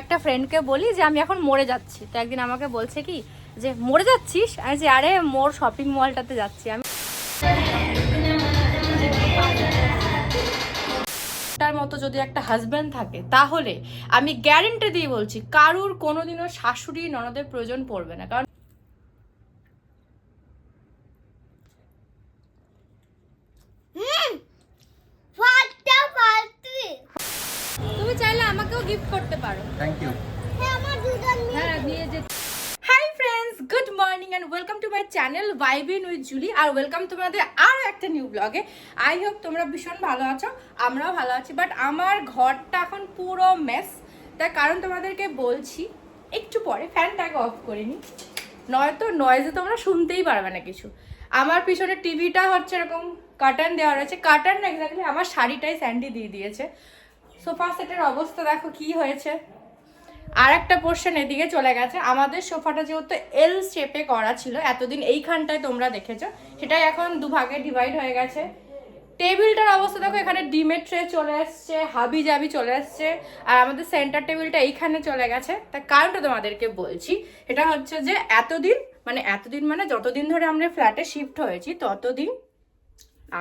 একটা ফ্রেন্ডকে বলি যে, আমি এখন মরে যাচ্ছি। তো একদিন আমাকে বলছে কি যে, মরে যাচ্ছিস? আমি যে আরে, মোর শপিং মলটাতে যাচ্ছি। আমি তার মতো যদি একটা হাজব্যান্ড থাকে, তাহলে আমি গ্যারেন্টি দিয়ে বলছি, কারুর কোনোদিনও শাশুড়ি ননদের প্রয়োজন পড়বে না। কারণ ফাটা ফাটি তুমি চাইলে আমাকেও গিফট করতে পারো। থ্যাংক ইউ হ্যাঁ আমার দুজন হ্যাঁ নিয়ে যে hi friends good morning and welcome to my channel ভাইবিন with Julie আর ওয়েলকাম তোমাদের আরও একটা নিউ ব্লগে আই হোপ তোমরা ভীষণ ভালো আছো আমরাও ভালো আছি বাট আমার ঘরটা এখন পুরো মেস তার কারণ তোমাদেরকে বলছি একটু পরে ফ্যানটাকে অফ করে নিই নয়তো নয়েজে তোমরা শুনতেই পারবে না কিছু। আমার পিছনে টিভিটা হচ্ছে এরকম কার্টান দেওয়া রয়েছে। কার্টান না এক্স্যাক্টলি আমার শাড়িটাই স্যান্ডি দিয়ে দিয়েছে। সোফা সেটের অবস্থা দেখো কি হয়েছে। আর একটা পোর্শন এদিকে চলে গেছে। আমাদের সোফাটা যেহেতু এল শেপে করা ছিল, এতদিন এইখানটায় তোমরা দেখেছ। সেটাই এখন দুভাগে ডিভাইড হয়ে গেছে। টেবিলটার অবস্থা দেখো, এখানে ডিমের ট্রে চলে এসছে হাবি জাবি চলে এসছে, আর আমাদের সেন্টার টেবিলটা এইখানে চলে গেছে। তার কারণটা তোমাদেরকে বলছি এটা হচ্ছে যে এতদিন মানে এতদিন মানে যতদিন ধরে আমরা ফ্ল্যাটে শিফট হয়েছি, ততদিন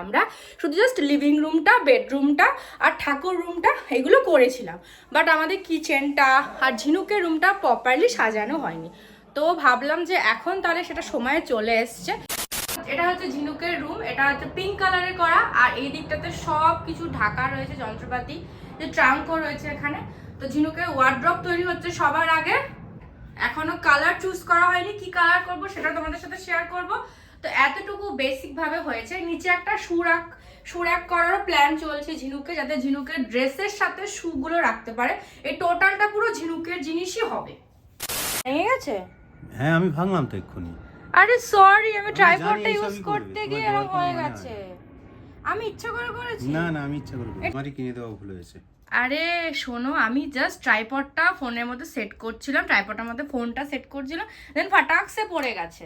আমরা শুধু জাস্ট লিভিং রুমটা বেডরুমটা আর ঠাকুর রুমটা এগুলো করেছিলাম। বাট আমাদের কিচেনটা আর ঝিনুকের রুমটা প্রপারলি সাজানো হয়নি। তো ভাবলাম যে এখন তাহলে সেটা সময়ে চলে এসছে। এটা হচ্ছে ঝিনুকের রুম এটা হচ্ছে পিঙ্ক কালারের করা আর এই দিকটাতে সব কিছু ঢাকা রয়েছে, যন্ত্রপাতি, যে ট্রাঙ্কও রয়েছে এখানে। তো ঝিনুকের ওয়ার্ড্রপ তৈরি হচ্ছে সবার আগে। এখনও কালার চুজ করা হয়নি, কি কালার করব সেটা তোমাদের সাথে শেয়ার করব। তো এতটুকু বেসিক ভাবে হয়েছে। নিচে একটা সুরাক সুরাক করারও প্ল্যান চলছে ঝিনুকে যাতে ঝিনুকের ড্রেসের সাথে শুগুলো রাখতে পারে। এই টোটালটা পুরো ঝিনুকের জিনিসই হবে। ভেঙে গেছে? হ্যাঁ আমি ভাঙলাম তো এক্ষুনি। আরে সরি আমি ট্রাইপডটা ইউজ করতে গিয়ে এরকম হয়ে মানে গেছে। আমি ইচ্ছা করে করেছি। না না আমি ইচ্ছা করে। আমারই কিনে দেওয়া ভুল হয়েছে। আরে শোনো আমি জাস্ট ট্রাইপডটা ফোনের মধ্যে সেট করছিলাম। ট্রাইপডটার মধ্যে ফোনটা সেট করছিলাম। দেন ফাটাকসে পড়ে গেছে।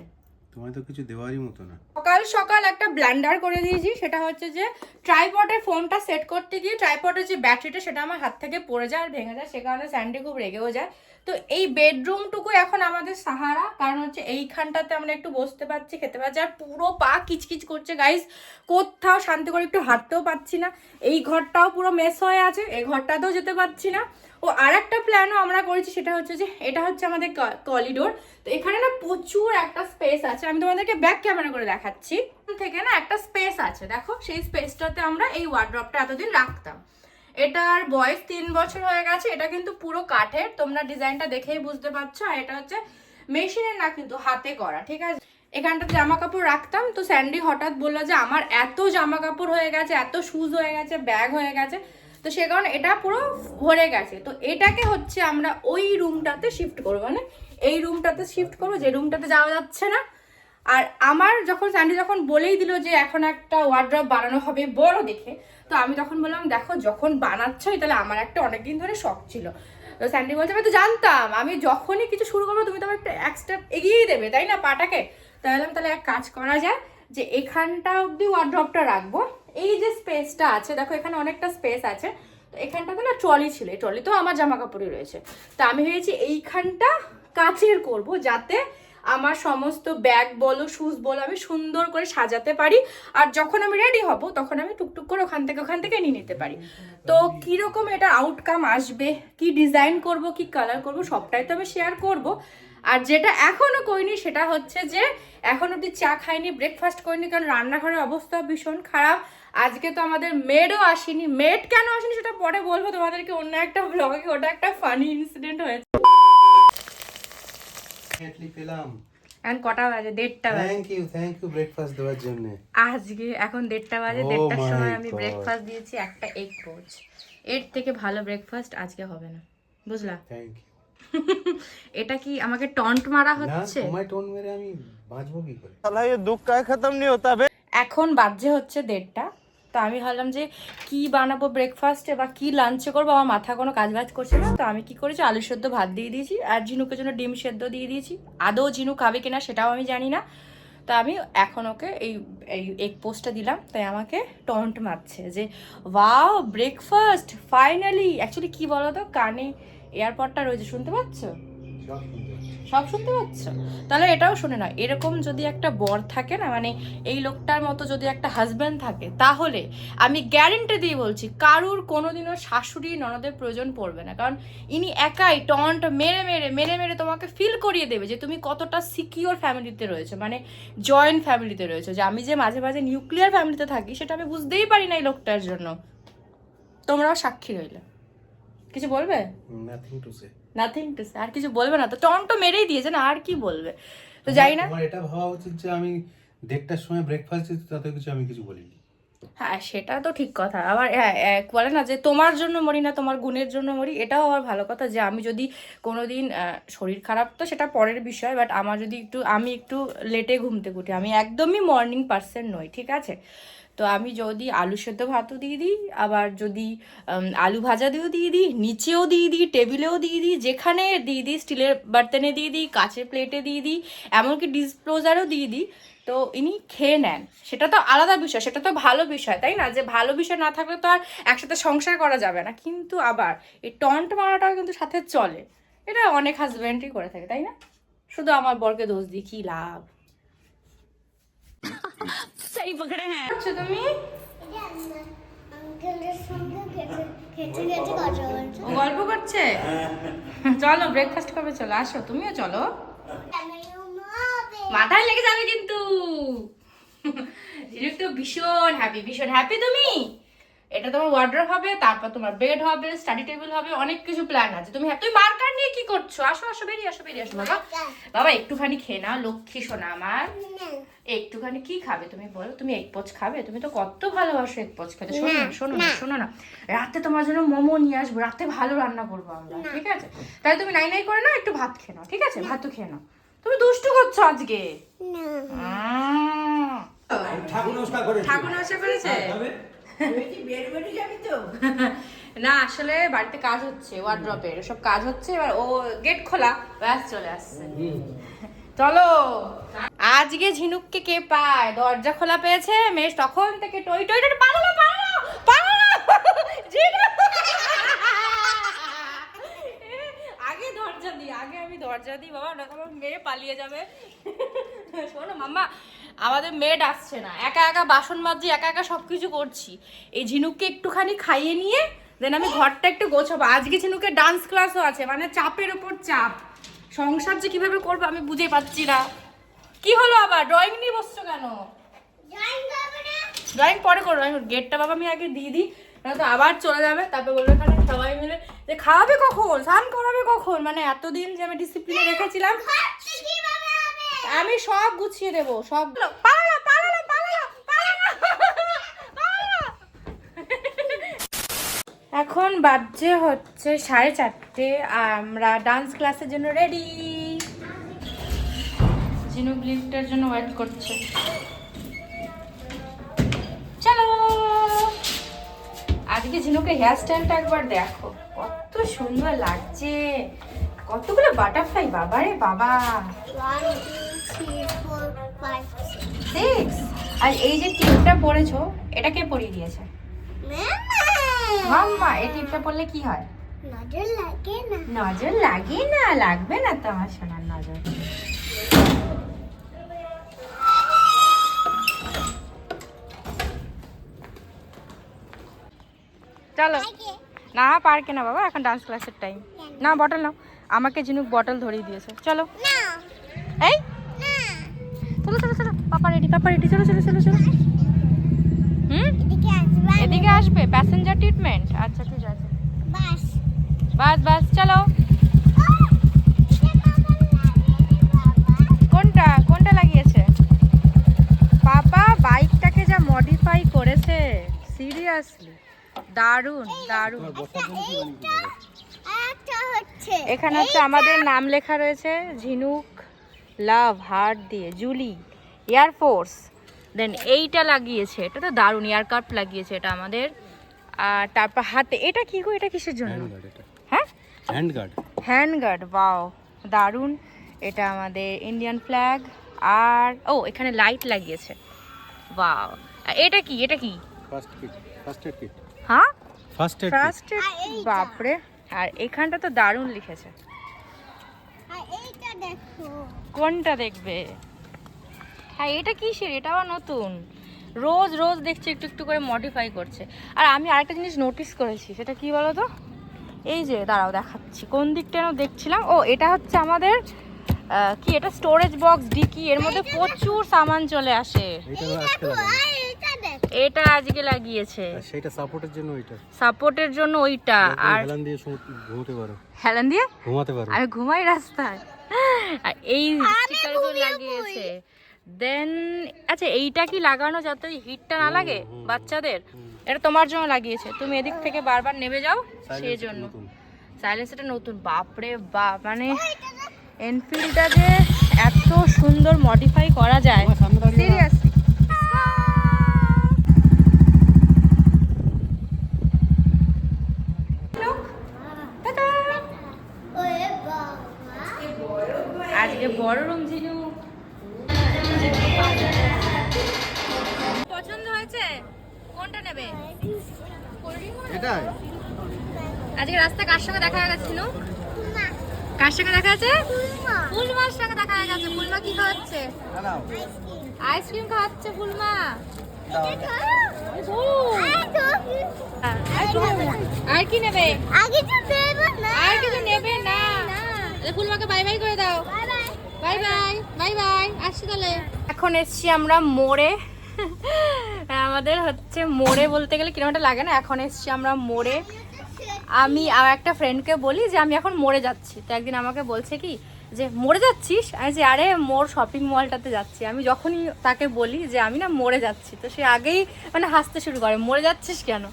তোমার তো কিছু দেওয়ারই মতো না। সকাল সকাল একটা ব্ল্যান্ডার করে দিয়েছি, সেটা হচ্ছে যে ট্রাইপডের ফোনটা সেট করতে গিয়ে ট্রাইপডের যে ব্যাটারিটা সেটা আমার হাত থেকে পড়ে যায় আর ভেঙে যায়, সে কারণে স্যান্ডি খুব রেগেও যায়। তো এই বেডরুমটুকু এখন আমাদের সাহারা কারণ হচ্ছে এইখানটাতে আমরা একটু বসতে পারছি, খেতে পারছি, আর পুরো পা কিচকিচ করছে গাইস কোথাও শান্তি করে একটু হাঁটতেও পাচ্ছি না। এই ঘরটাও পুরো মেস হয়ে আছে, এই ঘরটাতেও যেতে পারছি না। আর একটা প্ল্যানও আমরা করেছি, সেটা হচ্ছে যে এটা হচ্ছে আমাদের কলিডোর তো এখানে না প্রচুর একটা স্পেস আছে। আমি তোমাদেরকে ব্যাক ক্যামেরা করে দেখাচ্ছি। থেকে না একটা স্পেস আছে, দেখো? সেই স্পেসটাতে আমরা এই ওয়ার্ড্রপটা এতদিন রাখতাম। এটার বয়স তিন বছর হয়ে গেছে, এটা কিন্তু পুরো কাঠের। তোমরা ডিজাইনটা দেখেই বুঝতে পারছ। আর এটা হচ্ছে মেশিনের না, কিন্তু হাতে করা, ঠিক আছে? এখানটা জামা কাপড় রাখতাম। তো স্যান্ডি হঠাৎ বলল যে, আমার এত জামা কাপড় হয়ে গেছে, এত শুজ হয়ে গেছে ব্যাগ হয়ে গেছে। তো সে কারণে এটা পুরো ভরে গেছে। তো এটাকে হচ্ছে আমরা ওই রুমটাতে শিফট করব। মানে এই রুমটাতে শিফট করব, যে রুমটাতে যাওয়া যাচ্ছে না। আর আমার যখন, স্যান্ডি যখন বলেই দিল যে এখন একটা ওয়ার্ড্রপ বানানো হবে বড় দেখে, তো আমি তখন বললাম, দেখো, যখন বানাচ্ছই, তাহলে আমার একটা অনেকদিন ধরে শখ ছিল। তো স্যান্ডি বলছে, আমি তো জানতাম, আমি যখনই কিছু শুরু করব, তুমি তো একটা এক স্টেপ এগিয়েই দেবে, তাই না, পাটাকে? বললাম, তাহলে এক কাজ করা যায়, যে এখানটা অবধি ওয়ার্ড্রপটা রাখব এই যে স্পেসটা আছে, দেখো এখানে অনেকটা স্পেস আছে। তো এখানটাতে না ট্রলি ছিল ট্রলি তো আমার জামা কাপড়ই রয়েছে। তা আমি ভেবেছি এইখানটা কাচের করব যাতে আমার সমস্ত ব্যাগ বলো শুজ বলো আমি সুন্দর করে সাজাতে পারি। আর যখন আমি রেডি হব, তখন আমি টুকটুক করে ওখান থেকে ওখান থেকে নিয়ে নিতে পারি। তো কীরকম এটা আউটকাম আসবে? কি ডিজাইন করব, কি কালার করব, সবটাই তো আমি শেয়ার করব। আর যেটা এখনও করিনি, সেটা হচ্ছে যে, এখন অব্দি চা খাইনি ব্রেকফাস্ট করিনি, কারণ রান্নাঘরের অবস্থা ভীষণ খারাপ। আজকে তো আমাদের মেডও আসেনি। মেড কেন আসেনি সেটা পরে বলব তোমাদেরকে। অন্য একটা ব্লগে ওটা একটা ফানি ইনসিডেন্ট হয়েছে। পেলাম। এখন কটা বাজে? দেড়টা বাজে। Thank you thank you breakfast দেওয়ার জন্য। আজকে এখন দেড়টা বাজে। oh দেড়টার সময় আমি ব্রেকফাস্ট দিয়েছি একটা এগ পোচ এর থেকে ভালো ব্রেকফাস্ট আজকে হবে না। বুঝলা? থ্যাংক ইউ এটা কি আমাকে টন্ট মারা হচ্ছে? তোমায় টন্ট মেরে আমি বাঁচবো কি করে? শালা এই দুঃখ কায় খতম নি হতা এখন বাজে হচ্ছে দেড়টা। তো আমি ভাবলাম যে কি বানাবো ব্রেকফাস্টে বা কি লাঞ্চে করব? আমার মাথা কোনো কাজ বাজ করছে না। তো আমি কি করেছি? আলু সেদ্ধ ভাত দিয়ে দিয়েছি আর ঝিনুকের জন্য ডিম সেদ্ধ দিয়ে দিয়েছি। আদৌ ঝিনুক খাবে কিনা সেটাও আমি জানি না। তো আমি এখন ওকে এই এই এগ পোস্টটা দিলাম। তাই আমাকে টন্ট মারছে যে ওয়াও ব্রেকফাস্ট ফাইনালি অ্যাকচুয়ালি কি বলো তো কানে এয়ারপডটা রয়েছে শুনতে পাচ্ছ। সব শুনতে পাচ্ছি। তাহলে এটাও শুনে না এরকম যদি একটা বর থাকে না মানে এই লোকটার মতো যদি একটা হাজব্যান্ড থাকে, তাহলে আমি গ্যারেন্টি দিয়ে বলছি, কারুর কোনোদিনও শাশুড়ি, ননদের প্রয়োজন পড়বে না। কারণ ইনি একাই টন্ট মেরে মেরে মেরে মেরে তোমাকে ফিল করিয়ে দেবে যে তুমি কতটা সিকিওর ফ্যামিলিতে রয়েছে মানে জয়েন্ট ফ্যামিলিতে রয়েছে। যে আমি যে মাঝে মাঝে নিউক্লিয়ার ফ্যামিলিতে থাকি, সেটা আমি বুঝতেই পারি না এই লোকটার জন্য। তোমরাও সাক্ষী রইলে। কিছু বলবে? Nothing to say nothing to say আর কিছু বলবে না তো টন তো মেরেই দিয়েছে না আর কি বলবে? তো যাই না। তোমার এটা ভাবা উচিত যে আমি দেড়টার সময় ব্রেকফাস্ট দিতে তাতে কিছু আমি কিছু বলিনি। হ্যাঁ সেটা তো ঠিক কথা। আবার হ্যাঁ, এক বলে না যে তোমার জন্য মরি না তোমার গুণের জন্য মরি এটাও আবার ভালো কথা যে আমি যদি কোনো দিন শরীর খারাপ তো সেটা পরের বিষয় বাট আমার যদি একটু আমি একটু লেটে ঘুম থেকে উঠি আমি একদমই মর্নিং পার্সন নই ঠিক আছে? তো আমি যদি আলু সেদ্ধ ভাতও দিয়ে দিই, আবার যদি আলু ভাজা দিয়েও দিয়ে দিই, নিচেও দিয়ে দিই, টেবিলেও দিয়ে দিই, যেখানে দিয়ে দিই, স্টিলের বার্তনে দিয়ে দিই, কাঁচের প্লেটে দিয়ে দিই, এমনকি ডিসপ্লোজারও দিয়ে দিই, তো ইনি খেয়ে নেন। সেটা তো আলাদা বিষয়, সেটা তো ভালো বিষয়, তাই না? যে ভালো বিষয় না থাকলে তো আর একসাথে সংসার করা যাবে না। কিন্তু আবার এই টন্ট মারাটাও কিন্তু সাথে চলে। এটা অনেক হাজব্যান্ডই করে থাকে, তাই না? শুধু আমার বরকে দোষ দিই, কি লাভ? আচ্ছা पकड़े हैं। বলছো ও গল্প করছে চলো ব্রেকফাস্ট করবে চলো আসো তুমিও চলো মাথায় লেগে যাবে কিন্তু। তো ভীষণ হ্যাপি ভীষণ হ্যাপি তুমি। এটা তোমার ওয়ার্ড্রপ হবে তারপর তোমার বেড হবে স্টাডি টেবিল হবে অনেক কিছু প্ল্যান আছে। তুমি তুমি মার্কার নিয়ে কি করছ? আসো আসো বেরিয়ে আসো বেরিয়ে আসো বাবা। বাবা একটুখানি খেয়ে নাও লক্ষ্মী সোনা আমার। একটুখানি কি খাবে তুমি বলো? তুমি এক পোচ খাবে? তুমি তো কত ভালোবাসো এক পোচ খেতে। শোনো না শোনো না শোনো না। রাতে তোমার জন্য মোমো নিয়ে আসব। রাতে ভালো রান্না করব আমরা ঠিক আছে? তাহলে তুমি নাই নাই করে নাও একটু ভাত খেয়ে নাও ঠিক আছে? ভাতও খেয়ে নাও। তুমি দুষ্টু করছ আজকে? আহ। ঠাকুর নমস্কার করেছে। না আসলে বাড়িতে কাজ হচ্ছে ওয়ার্ড্রপের সব কাজ হচ্ছে এবার ও গেট খোলা ব্যাস চলে আসছে। চলো। আজকে ঝিনুককে কে পায়? দরজা খোলা পেয়েছে মেশ তখন থেকে টই টই টই পালালো পালালো পালালো। ঝিনুক! আগে দরজা দিই আগে আমি দরজা দিই বাবা না আমার মেয়ে পালিয়ে যাবে। শোনো মাম্মা আমাদের মেড আসছে না। একা একা বাসন মাজছি একা একা সব কিছু করছি। এই ঝিনুককে একটুখানি খাইয়ে নিয়ে দেন আমি ঘরটা একটু গোছাবো। আজকে ঝিনুকের ডান্স ক্লাসও আছে মানে চাপের ওপর চাপ। সংসার যে কীভাবে করব আমি বুঝে পাচ্ছি না। কি হলো আবার? ড্রয়িং নিয়ে বসছো কেন? ড্রয়িং পরে করো ড্রয়িং গেটটা বাবা আমি আগে দিয়ে দিই তো আবার চলে যাবে। তারপর বলবে এখানে সবাই মিলে যে খাওয়াবে কখন? স্নান করাবে কখন? মানে এতদিন যে আমি ডিসিপ্লিনে রেখেছিলাম। কীভাবে হবে আমি সব গুছিয়ে দেবো সব। পালালো পালালো পালালো পালালো পালালো। এখন বাজে হচ্ছে সাড়ে চারটে আমরা ডান্স ক্লাসের জন্য রেডি ঝিনুক লিফটের জন্য ওয়েট করছে। চলো। আজকে ঝিনুকের হেয়ার স্টাইলটা একবার দেখো কত সুন্দর লাগছে। কতগুলো বাটারফ্লাই বাবা। রে বাবা one two three four five six আর এই যে টিপটা পরেছো এটা কে পরিয়ে দিয়েছে? মাম্মা এই টিপটা পরলে কি হয়? নজর লাগে না। নজর লাগে না লাগবে না তো আমার সোনার নজর। চলো। না পার্কে না বাবা এখন ডান্স ক্লাসের টাইম না বটল নাও। আমাকে ঝিনুক বটল ধরিয়ে দিয়েছে। চলো। এই রেডি পাপা রেডি চলো চলো চলো চলো। হুম? এদিকে আসবে প্যাসেঞ্জার ট্রিটমেন্ট আচ্ছা ঠিক আছে। বাস। বাস বাস চলো। কোনটা? কোনটা লাগিয়েছে? পাপা বাইকটাকে যা মডিফাই করেছে। সিরিয়াসলি দারুণ দারুণ। এখানে হচ্ছে আমাদের নাম লেখা রয়েছে ঝিনুক লাভ হার্ট দিয়ে জুলি। এয়ারফোর্স দেন এইটা লাগিয়েছে এটা তো দারুণ এয়ার কাপ লাগিয়েছে এটা আমাদের। আর তারপর হাতে এটা কি গো? এটা কিসের জন্য? হ্যাঁ হ্যান্ড গার্ড হ্যান্ড গার্ড বাও দারুণ। এটা আমাদের ইন্ডিয়ান ফ্ল্যাগ আর ও এখানে লাইট লাগিয়েছে। বাও এটা কি? এটা কি? First kit first aid kit হ্যাঁ? ফার্স্ট এড ফার্স্ট বাপরে আর এখানটা তো দারুণ লিখেছে। আর এইটা দেখো। কোনটা দেখবে? হ্যাঁ এটা কিসের? এটা আবার নতুন। রোজ রোজ দেখছি একটু একটু করে মডিফাই করছে। আর আমি আরেকটা জিনিস নোটিস করেছি সেটা কি বলো তো এই যে দাঁড়াও দেখাচ্ছি। কোন দিকটা যেন দেখছিলাম? ও এটা হচ্ছে আমাদের কি এটা স্টোরেজ বক্স ডিকি এর মধ্যে প্রচুর সামান চলে আসে। এটা আজকে লাগিয়েছে। সেটা সাপোর্টের জন্য ওইটা। সাপোর্টের জন্য ওইটা আর হেলান দিয়ে ঘুমোতে পারো। হেলেন দিয়ে? ঘুমাতে পারো। আমি ঘুমাই রাস্তায়। আর এই স্টিকারগুলো লাগিয়েছে। দেন আচ্ছা এইটা কি লাগানো যাতে হিটটা না লাগে বাচ্চাদের? এটা তোমার জন্য লাগিয়েছে। তুমি এদিক থেকে বারবার নেমে যাও সেই জন্য। নতুন। সাইলেন্সারটা নতুন। বাপরে বাপ মানে এনফিল্ডটা যে এত সুন্দর মডিফাই করা যায়। সিরিয়াসলি আজকে বড় রুম কোনটা নেবে? এটাই। আজকে রাস্তা কার সঙ্গে দেখা হয়ে গেছে কার সঙ্গে দেখা আছে ফুলমার সঙ্গে দেখা হয়ে গেছে। ফুলমা কি খাওয়াচ্ছে? আইসক্রিম খাওয়াচ্ছে ফুলমা। আর কি নেবে? আগে তো দেব না। আর কিছু নেবে না। ফুলমাকে বাই বাই করে দাও। Bye bye. Bye bye. Bye bye. আসছি তাহলে। এখন এসছি আমরা মোড়ে। আমাদের হচ্ছে মোড়ে বলতে গেলে কিরমটা লাগে না, এখন এসছি আমরা মোড়ে। আমি আর একটা ফ্রেন্ডকে বলি যে, আমি এখন মোড়ে যাচ্ছি। তো একদিন আমাকে বলছে কি যে, মোড়ে যাচ্ছিস? আমি যে আরে মোর শপিং মলটাতে যাচ্ছি। আমি যখনই তাকে বলি যে, আমি না মোড়ে যাচ্ছি। তো সে আগেই মানে হাসতে শুরু করে, মোড়ে যাচ্ছিস কেন?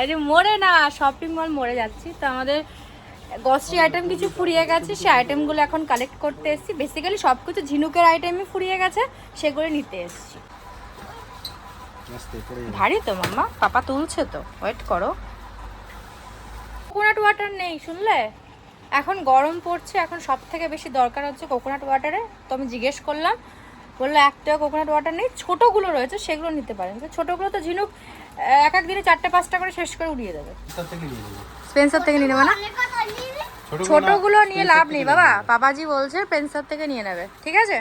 এই যে, মোড়ে না শপিং মল মোড়ে যাচ্ছি। তো আমাদের গস্ট্রি আইটেম কিছু ফুরিয়ে গেছে সেই আইটেমগুলো এখন কালেক্ট করতে এসেছি। বেসিক্যালি সব কিছু ঝিনুকের আইটেমই ফুরিয়ে গেছে, সেগুলো নিতে এসেছি। ভারী তো মাম্মা। পাপা তুলছে তো। ওয়েট করো। কোকোনাট ওয়াটার নেই শুনলে? এখন গরম পড়ছে এখন সব থেকে বেশি দরকার হচ্ছে কোকোনাট ওয়াটারে তো আমি জিজ্ঞেস করলাম বলল একটা কোকোনাট ওয়াটার নেই ছোটোগুলো রয়েছে সেগুলো নিতে পারেন। তো ছোটোগুলো তো ঝিনুক এক এক দিনে চারটে পাঁচটা করে শেষ করে উড়িয়ে দেবে। কোথা থেকে নিয়ে নেবে? স্পেন্সার থেকে নিয়ে নেবে না, ছোটগুলো নিয়ে লাভ নেই বাবা। বাবাজি বলছে পেন্সার থেকে নিয়ে নেবে। ঠিক আছে?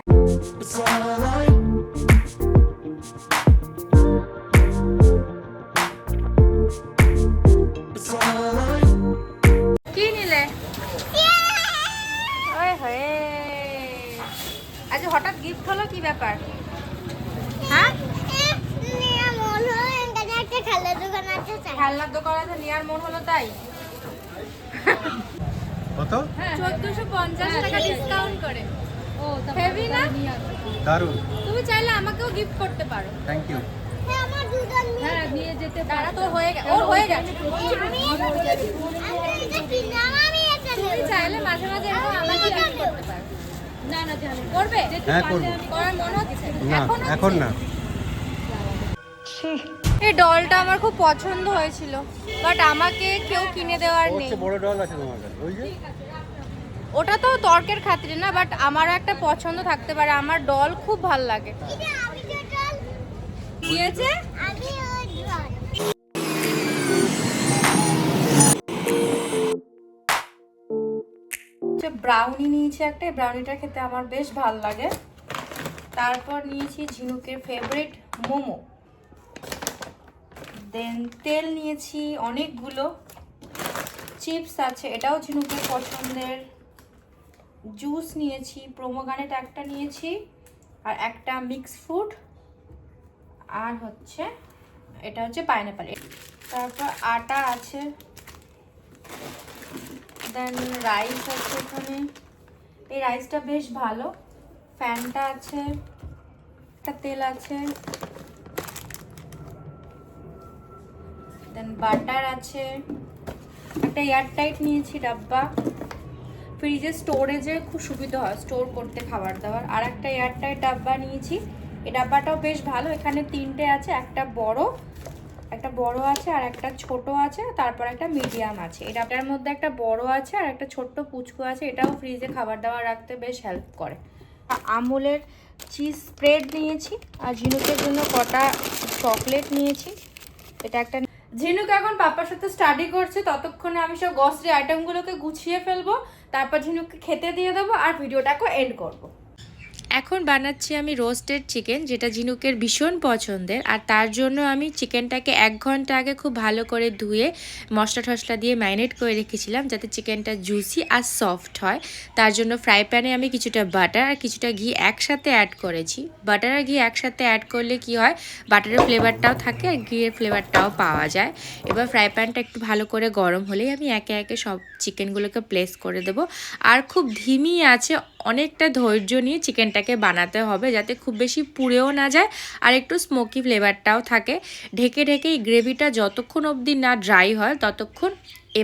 হ্যাঁ তারা তো হয়ে গেছে ওর হয়ে গেছে। আমি এটা আমি এটা কিনলাম আমি এটা তুমি চাইলে মাঝে মাঝে এরকম আমাকে gift করতে পারো। না না জানি করবে? হ্যাঁ করব। করার মনে হচ্ছে? না এখন এখন না। এই ডলটা আমার খুব পছন্দ হয়েছিল বাট আমাকে কেউ কিনে দেওয়ার নেই। বড় ডল আছে তোমার কাছে ওই যে ওটা তো তর্কের খাতিরে না বাট আমারও একটা পছন্দ থাকতে পারে। আমার ডল খুব ভালো লাগে। দিয়েছে? ব্রাউনি নিয়েছি একটা, এই ব্রাউনিটা খেতে আমার বেশ ভালো লাগে। তারপর নিয়েছি ঝিনুকের ফেভারিট মোমো। দেন তেল নিয়েছি অনেকগুলো। চিপস আছে, এটাও ঝিনুকের পছন্দের। জুস নিয়েছি প্রোমোগানেট একটা নিয়েছি, আর একটা মিক্স ফ্রুট আর হচ্ছে, এটা হচ্ছে পাইনাপাল তারপর আটা আছে। দেন রাইস আছে এখানে। এই রাইসটা বেশ ভালো। ফ্যানটা আছে। একটা তেল আছে। দেন বাটার আছে। একটা এয়ারটাইট নিয়েছি ডাব্বা। ফ্রিজে স্টোরেজে খুব সুবিধা হয় স্টোর করতে খাবার দাবার। আর একটা এয়ারটাইট ডাব্বা নিয়েছি। এই ডাব্বাটাও বেশ ভালো। এখানে তিনটে আছে, একটা বড় একটা বড় আছে আর একটা ছোট আছে তারপর একটা মিডিয়াম আছে। এই ডাবটার মধ্যে একটা বড় আছে আর একটা ছোট্ট পুচকু আছে, এটাও ফ্রিজে খাবার দাবার রাখতে বেশ হেল্প করে। আমুলের চিজ স্প্রেড নিয়েছি আর ঝিনুকের জন্য কটা চকলেট নিয়েছি। এটা একটা ঝিনুক এখন পাপার সাথে স্টাডি করছে, ততক্ষণে আমি সব গসরি আইটেমগুলোকে গুছিয়ে ফেলব, তারপর ঝিনুককে খেতে দিয়ে দেবো, আর ভিডিওটাকে এন্ড করব। এখন বানাচ্ছি আমি রোস্টেড চিকেন, যেটা ঝিনুকের ভীষণ পছন্দের। আর তার জন্য আমি চিকেনটাকে এক ঘণ্টা আগে খুব ভালো করে ধুয়ে মশলা টশলা দিয়ে ম্যারিনেট করে রেখেছিলাম যাতে চিকেনটা জুসি আর সফট হয়। তার জন্য ফ্রাই প্যানে আমি কিছুটা বাটার আর কিছুটা ঘি একসাথে অ্যাড করেছি। বাটার আর ঘি একসাথে অ্যাড করলে কি হয়, বাটারের ফ্লেভারটাও থাকে আর ঘিয়ের ফ্লেভারটাও পাওয়া যায়। এবার ফ্রাই প্যানটা একটু ভালো করে গরম হলেই আমি একে একে সব চিকেনগুলোকে প্লেস করে দেব। আর খুব ধিমি আছে অনেকটা ধৈর্য নিয়ে চিকেনটাকে বানাতে হবে যাতে খুব বেশি পুড়েও না যায় আর একটু স্মোকি ফ্লেভারটাও থাকে। ঢেকে ঢেকে এই গ্রেভিটা যতক্ষণ অবধি না ড্রাই হয়, ততক্ষণ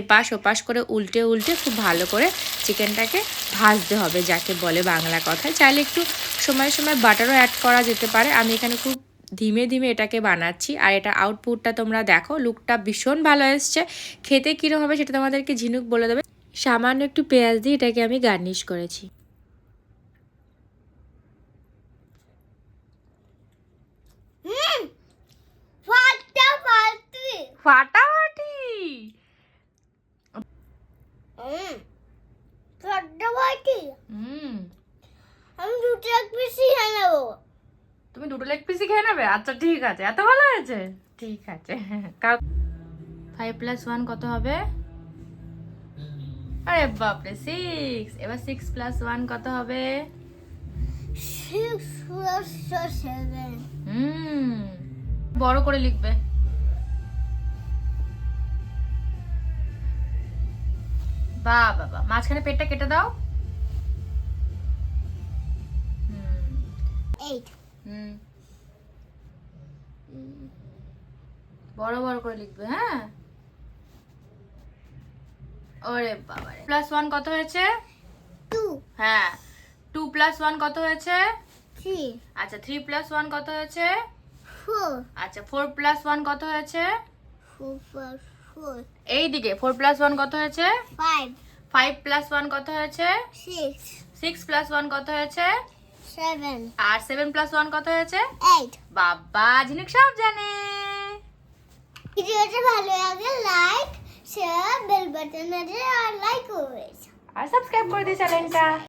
এপাশ ওপাশ করে উল্টে উল্টে খুব ভালো করে চিকেনটাকে ভাজতে হবে যাকে বলে বাংলা কথায়। চাইলে একটু সময় সময় বাটারও অ্যাড করা যেতে পারে। আমি এখানে খুব ধীমে ধীমে এটাকে বানাচ্ছি আর এটা আউটপুটটা তোমরা দেখো লুকটা ভীষণ ভালো এসছে। খেতে কীরকম হবে সেটা তোমাদেরকে ঝিনুক বলে দেবে। সামান্য একটু পেঁয়াজ দিয়ে এটাকে আমি গার্নিশ করেছি। ফাটাফাটি। হুম। আমি দুটো এক বেশি খেয়ে নেব। তুমি দুটো লেগ পিসই খেয়ে নেবে? আচ্ছা ঠিক আছে। এত ভালো হয়েছে? ঠিক আছে। ফাইভ প্লাস ওয়ান কত হবে? আরে বাপরে সিক্স এবার সিক্স প্লাস ওয়ান কত হবে? হুম। বড় করে লিখবে। বাহ বাবা মাঝখানে পেটটা কেটে দাও। হুম। বড় বড় করে লিখবে হ্যাঁ? ওরে বাবা প্লাস ওয়ান কত হয়েছে? টু হ্যাঁ। টু প্লাস ওয়ান কত হয়েছে? থ্রি আচ্ছা থ্রি প্লাস ওয়ান কত হয়েছে? ফোর আচ্ছা ফোর প্লাস ওয়ান কত হয়েছে? ফোর প্লাস এই দিকে ফোর প্লাস ওয়ান কত হয়েছে? ফাইভ প্লাস ওয়ান কত হয়েছে? সিক্স প্লাস ওয়ান কত হয়েছে? আর সেভেন প্লাস ওয়ান কত হয়েছে? বাবা ঝিনুক সব জানে। ভিডিওটা ভালো লাগে লাইক শেয়ার বেল বাটন আর লাইক করবে আর সাবস্ক্রাইব করে দিই চ্যানেলটা